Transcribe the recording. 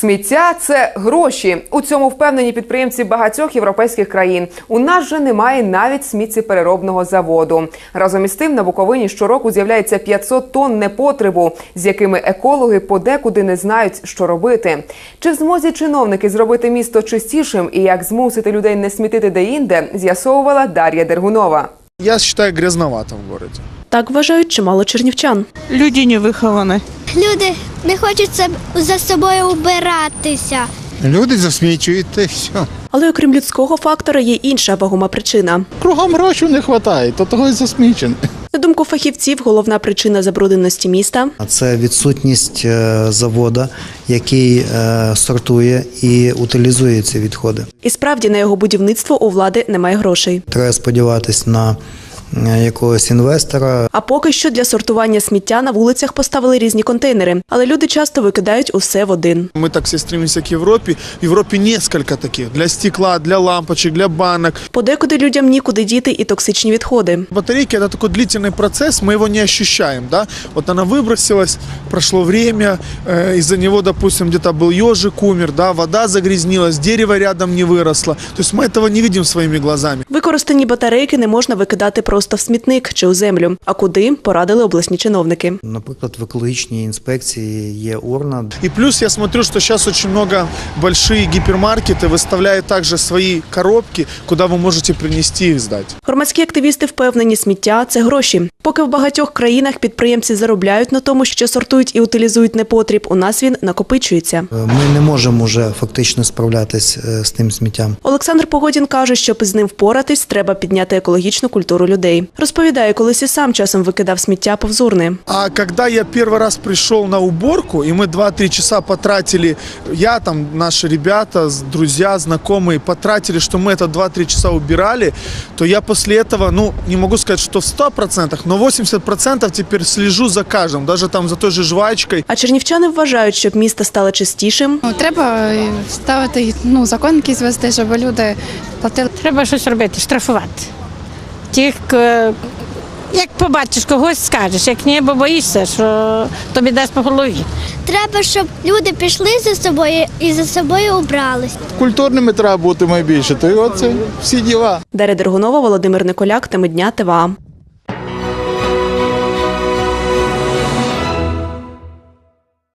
Сміття це гроші. У цьому впевнені підприємці багатьох європейських країн. У нас же немає навіть сміттєпереробного заводу. Разом із тим на Буковині щороку з'являється 500 тонн непотребу, з якими екологи подекуди не знають, що робити. Чи в змозі чиновники зробити місто чистішим і як змусити людей не смітити деінде, з'ясовувала Дар'я Дергунова. Я считаю грязновато в городе. Так вважають чимало чернівчан. Люди не виховані. Люди не хочуть себе- за собою убиратися. Люди засмічують й все. Але окрім людського фактора є інша вагома причина. Кругом грошей не вистачає, то того й засмічений. На думку фахівців, головна причина забрудненості міста А Це відсутність е, завода, який е, сортує і утилізує ці відходи. і справді на його будівництво у влади немає грошей. Треба сподіватись на якогось інвестора. А поки що для сортування сміття на вулицях поставили різні контейнери, але люди часто викидають усе в один. Мы так все стремимся к Европе. В Европе несколько таких. Для стекла, для лампочек, для банок. Подекуди людям нікуди діти і токсичні відходи. Батарейки – это такой длительный процесс, мы его не ощущаем, да. Вот она выбросилась, прошло время, э, из-за него, допустим, где-то был ежик умер, да, вода загрязнилась, дерево рядом не выросло. То есть мы этого не видим своими глазами. Використані батарейки не можна викидати просто в смітник чи у землю. А куди порадили обласні чиновники. Наприклад, в екологічній інспекції є урна, И плюс я смотрю, что сейчас очень много большие гипермаркеты выставляют также свои коробки, куда вы можете принести их сдать. Громадські активісти впевнені, сміття це гроші. Поки в багатьох країнах підприємці заробляють на тому, що сортують і утилізують непотріб, у нас він накопичується. Е, Ми не можемо вже фактично справлятись е, з тим сміттям. Олександр Погодін каже, щоб із ним впоратись, треба підняти екологічну культуру людей. Розповідає, колись і сам часом викидав сміття повз урни. А когда я первый раз пришел на уборку, и мы 2-3 часа потратили, я там, наши ребята, с- друзья, знакомые, потратили, что мы это 2-3 часа убирали, то я после этого, ну, не могу сказать, что в 100%, но 80% теперь слежу за каждым, даже там за той же жвачкой. А чернівчани вважають, щоб місто стало чистішим, Ну, треба е, ставити ну, закон якийсь вести, щоб люди платили. Треба щось робити, штрафувати. Тих, як побачиш когось, скажеш, як ні, бо боїшся, що тобі дасть по голові. Треба, щоб люди пішли за собою і за собою убрались. Культурними треба бути найбільше, то і оце всі діла. Дар'я Дергунова, Володимир Николяк, теми дня ТВА.